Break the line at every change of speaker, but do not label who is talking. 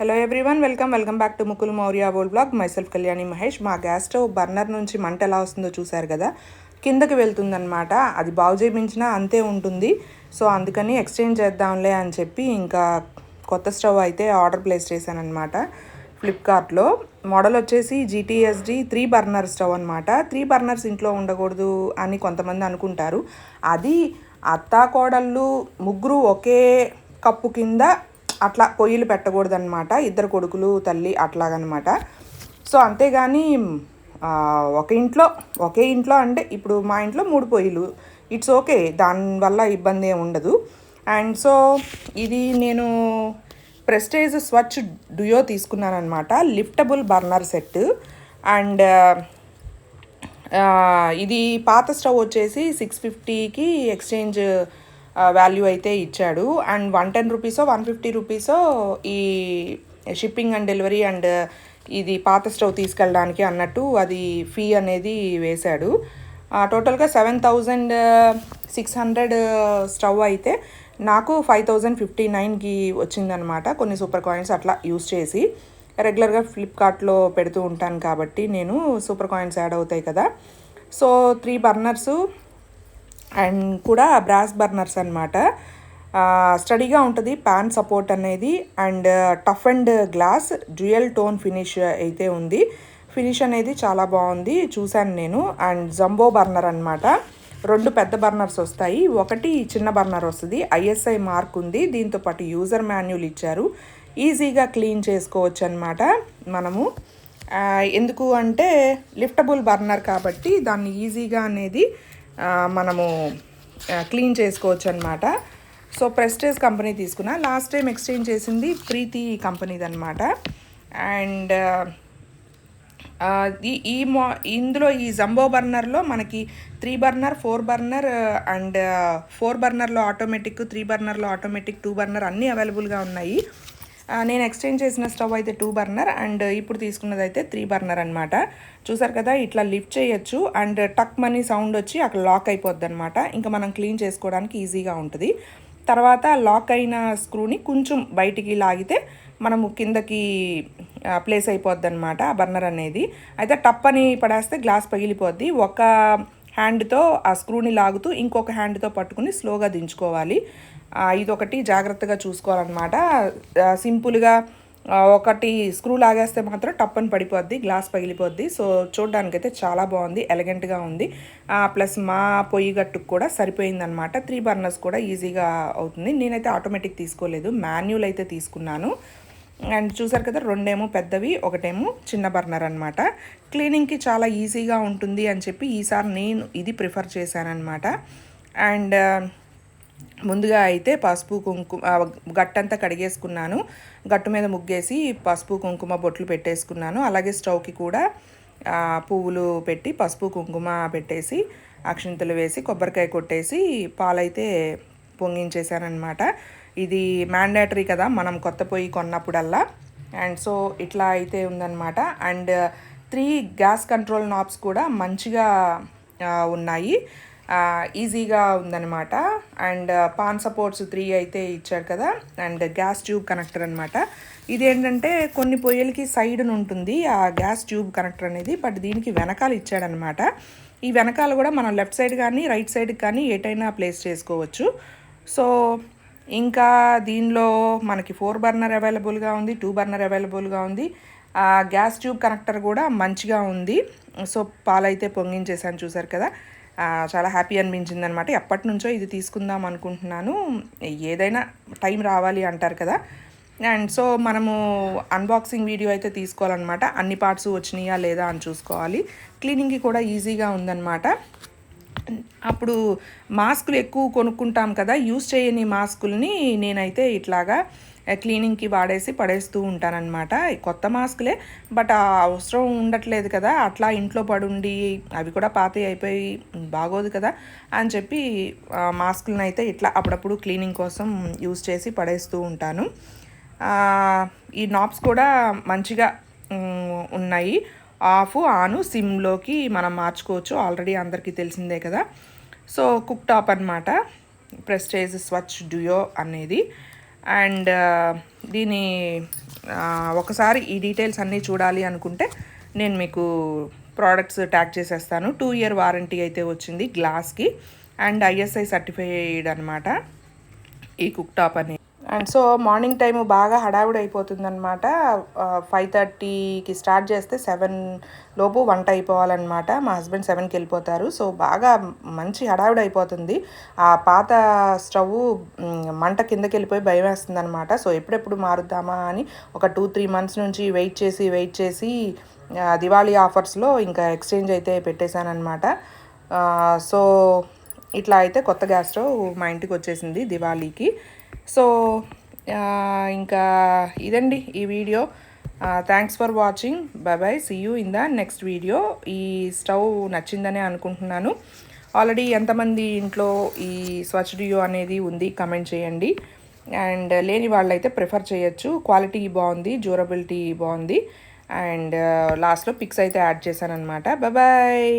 Hello everyone welcome welcome back to Mukul Maurya Bol blog myself Kalyani Mahesh మా gas stove burner నుంచి మంట ఎలా వస్తుందో చూశారు కదా? కిందకి వెళ్తుందనమాట అది బాగు చేయించినా అంతే ఉంటుంది. సో అందుకని ఎక్స్చేంజ్ చేద్దాంలే అని చెప్పి ఇంకా కొత్త స్టవ్ అయితే ఆర్డర్ ప్లేస్ చేశానమాట ఫ్లిప్కార్ట్లో మోడల్ వచ్చేసి జీటీఎస్డి త్రీ బర్నర్ స్టవ్ అనమాట త్రీ బర్నర్స్ ఇంట్లో ఉండకూడదు అని కొంతమంది అనుకుంటారు. అది అత్తా కోడళ్ళు ముగ్గురు ఒకే కప్పు కింద అట్లా పొయ్యిలు పెట్టకూడదన్నమాట. ఇద్దరు కొడుకులు తల్లి అట్లాగనమాట సో అంతేగాని ఒక ఇంట్లో ఒకే ఇంట్లో అంటే ఇప్పుడు మా ఇంట్లో మూడు పొయ్యిలు. ఇట్స్ ఓకే దానివల్ల ఇబ్బంది ఏమి ఉండదు. అండ్ సో ఇది నేను ప్రెస్టేజ్ స్వచ్ డుయో తీసుకున్నాను అనమాట లిఫ్టబుల్ బర్నర్ సెట్ అండ్ ఇది పాత స్టవ్ వచ్చేసి సిక్స్ ఫిఫ్టీకి ఎక్స్చేంజ్ వాల్యూ అయితే ఇచ్చాడు. అండ్ వన్ టెన్ రూపీసో వన్ ఫిఫ్టీ రూపీసో ఈ షిప్పింగ్ అండ్ డెలివరీ అండ్ ఇది పాత స్టవ్ తీసుకెళ్ళడానికి అన్నట్టు అది ఫీ అనేది వేశాడు. టోటల్గా seven thousand six hundred stove అయితే నాకు ఫైవ్ థౌజండ్ ఫిఫ్టీ నైన్కి వచ్చిందనమాట కొన్ని సూపర్ కాయిన్స్ అట్లా యూస్ చేసి రెగ్యులర్గా ఫ్లిప్కార్ట్లో పెడుతూ ఉంటాను కాబట్టి నేను సూపర్ కాయిన్స్ యాడ్ అవుతాయి కదా. సో త్రీ బర్నర్సు అండ్ కూడా బ్రాస్ బర్నర్స్ అనమాట స్టడీగా ఉంటుంది ప్యాన్ సపోర్ట్ అనేది and tough and glass dual tone finish అయితే ఉంది. ఫినిష్ అనేది చాలా బాగుంది చూశాను నేను. అండ్ జంబో బర్నర్ అనమాట రెండు పెద్ద బర్నర్స్ వస్తాయి. ఒకటి చిన్న బర్నర్ వస్తుంది. ఐఎస్ఐ మార్క్ ఉంది. దీంతో పాటు యూజర్ మాన్యువల్ ఇచ్చారు. ఈజీగా క్లీన్ చేసుకోవచ్చు అనమాట మనము. ఎందుకు అంటే లిఫ్టబుల్ బర్నర్ కాబట్టి దాన్ని ఈజీగా అనేది మనము క్లీన్ చేసుకోవచ్చు అనమాట సో ప్రెస్టేజ్ కంపెనీ తీసుకున్నా. లాస్ట్ టైం ఎక్స్చేంజ్ చేసింది ప్రీతి కంపెనీది అనమాట అండ్ ఈ ఈ మో ఇందులో ఈ జంబో బర్నర్లో మనకి three burner four burner and four బర్నర్లో automatic three బర్నర్లో ఆటోమేటిక్ టూ బర్నర్ అన్నీ అవైలబుల్గా ఉన్నాయి. నేను ఎక్స్చేంజ్ చేసిన స్టవ్ అయితే టూ బర్నర్ అండ్ ఇప్పుడు తీసుకున్నది అయితే త్రీ బర్నర్ అనమాట చూసారు కదా ఇట్లా లిఫ్ట్ చేయొచ్చు అండ్ టక్ మనీ సౌండ్ వచ్చి అక్కడ లాక్ అయిపోద్ది అనమాట ఇంకా మనం క్లీన్ చేసుకోవడానికి ఈజీగా ఉంటుంది. తర్వాత లాక్ అయిన స్క్రూని కొంచెం బయటికి లాగితే మనము కిందకి ప్లేస్ అయిపోద్ది అనమాట ఆ బర్నర్ అనేది. అయితే టప్ అని పడేస్తే గ్లాస్ పగిలిపోద్ది. ఒక హ్యాండ్తో ఆ స్క్రూని లాగుతూ ఇంకొక హ్యాండ్తో పట్టుకుని స్లోగా దించుకోవాలి. ఇదొకటి జాగ్రత్తగా చూసుకోవాలన్నమాట. సింపుల్గా ఒకటి స్క్రూ లాగేస్తే మాత్రం టప్పని పడిపోద్ది గ్లాస్ పగిలిపోద్ది. సో చూడడానికైతే చాలా బాగుంది ఎలగెంట్గా ఉంది. ప్లస్ మా పొయ్యి గట్టుకు కూడా సరిపోయిందనమాట త్రీ బర్నర్స్ కూడా ఈజీగా అవుతుంది. నేనైతే ఆటోమేటిక్ తీసుకోలేదు మాన్యువల్ అయితే తీసుకున్నాను. అండ్ చూసారు కదా రెండేమో పెద్దవి ఒకటేమో చిన్న బర్నర్ అనమాట క్లీనింగ్కి చాలా ఈజీగా ఉంటుంది అని చెప్పి ఈసారి నేను ఇది ప్రిఫర్ చేశానమాట అండ్ ముందుగా అయితే పసుపు కుంకుమ గట్టంతా కడిగేసుకున్నాను. గట్టు మీద ముగ్గేసి పసుపు కుంకుమ బొట్లు పెట్టేసుకున్నాను. అలాగే స్టవ్కి కూడా పువ్వులు పెట్టి పసుపు కుంకుమ పెట్టేసి అక్షింతలు వేసి కొబ్బరికాయ కొట్టేసి పాలైతే పొంగించేశానమాట ఇది మ్యాండేటరీ కదా మనం కొత్త పొయ్యి కొన్నప్పుడల్లా. అండ్ సో ఇట్లా అయితే ఉందన్నమాట. And three gas control knobs కూడా మంచిగా ఉన్నాయి. ఈజీగా ఉందన్నమాట. అండ్ పాన్ సపోర్ట్స్ త్రీ అయితే ఇచ్చాడు కదా అండ్ గ్యాస్ ట్యూబ్ కనెక్టర్ అనమాట ఇది ఏంటంటే కొన్ని పొయ్యిలకి సైడ్ను ఉంటుంది ఆ గ్యాస్ ట్యూబ్ కనెక్టర్ అనేది బట్ దీనికి వెనకాల ఇచ్చాడనమాట ఈ వెనకాల కూడా మనం లెఫ్ట్ సైడ్ కానీ రైట్ సైడ్ కానీ ఏటైనా ప్లేస్ చేసుకోవచ్చు. సో ఇంకా దీనిలో మనకి ఫోర్ బర్నర్ అవైలబుల్గా ఉంది టూ బర్నర్ అవైలబుల్గా ఉంది. గ్యాస్ ట్యూబ్ కనెక్టర్ కూడా మంచిగా ఉంది. సో పాలైతే పొంగించేసాను చూసారు కదా. చాలా హ్యాపీ అనిపించింది అనమాట ఎప్పటి నుంచో ఇది తీసుకుందాం అనుకుంటున్నాను. ఏదైనా టైం రావాలి అంటారు కదా. అండ్ సో మనము అన్బాక్సింగ్ వీడియో అయితే తీసుకోవాలన్నమాట. అన్ని పార్ట్స్ వచ్చినాయా లేదా అని చూసుకోవాలి. క్లీనింగ్కి కూడా ఈజీగా ఉందన్నమాట. అప్పుడు మాస్కులు ఎక్కువ కొనుక్కుంటాం కదా యూస్ చేయని మాస్కుల్ని నేనైతే ఇట్లాగా క్లీనింగ్కి వాడేసి పడేస్తూ ఉంటానన్నమాట. కొత్త మాస్కులే బట్ ఆ అవసరం ఉండట్లేదు కదా అట్లా ఇంట్లో పడుండి అవి కూడా పాత అయిపోయి బాగోదు కదా అని చెప్పి మాస్కులను అయితే ఇట్లా అప్పుడప్పుడు క్లీనింగ్ కోసం యూస్ చేసి పడేస్తూ ఉంటాను. ఈ నాబ్స్ కూడా మంచిగా ఉన్నాయి. ఆఫ్ ఆను సిమ్లోకి మనం మార్చుకోవచ్చు. ఆల్రెడీ అందరికీ తెలిసిందే కదా. సో కుక్ టాప్ అనమాట ప్రెస్టేజ్ స్వచ్ డ్యూయో అనేది. అండ్ దీని ఒకసారి ఈ డీటెయిల్స్ అన్నీ చూడాలి అనుకుంటే నేను మీకు ప్రోడక్ట్స్ ట్యాగ్ చేసేస్తాను. టూ ఇయర్ వారంటీ అయితే వచ్చింది గ్లాస్కి. అండ్ ఐఎస్ఐ సర్టిఫైడ్ అనమాట ఈ కుక్ టాప్ అనేది. అండ్ సో మార్నింగ్ టైము బాగా హడావుడి అయిపోతుందనమాట ఫైవ్ థర్టీకి స్టార్ట్ చేస్తే సెవెన్ లోపు వంట అయిపోవాలన్నమాట. మా హస్బెండ్ సెవెన్కి వెళ్ళిపోతారు. సో బాగా మంచి హడావుడి అయిపోతుంది ఆ పాత స్టవ్ మంట కిందకి వెళ్ళిపోయి భయం వేస్తుంది అనమాట సో ఎప్పుడెప్పుడు మారుద్దామా అని ఒక టూ త్రీ మంత్స్ నుంచి వెయిట్ చేసి వెయిట్ చేసి దివాళీ ఆఫర్స్లో ఇంకా ఎక్స్చేంజ్ అయితే పెట్టేశానమాట సో ఇట్లా అయితే కొత్త గ్యాస్ స్టవ్ మా ఇంటికి వచ్చేసింది దివాళీకి. సో ఇంకా ఇదండి ఈ video. Thanks for watching bye bye see you in the next video ఈ స్టవ్ నచ్చిందనే అనుకుంటున్నాను. ఆల్రెడీ ఎంతమంది ఇంట్లో ఈ స్వచ్ డియో అనేది ఉంది కమెంట్ చేయండి. అండ్ లేని వాళ్ళైతే ప్రిఫర్ చేయొచ్చు. క్వాలిటీ బాగుంది డ్యూరబిలిటీ బాగుంది. అండ్ లాస్ట్లో పిక్స్ అయితే యాడ్ చేశాను అనమాట బాయ్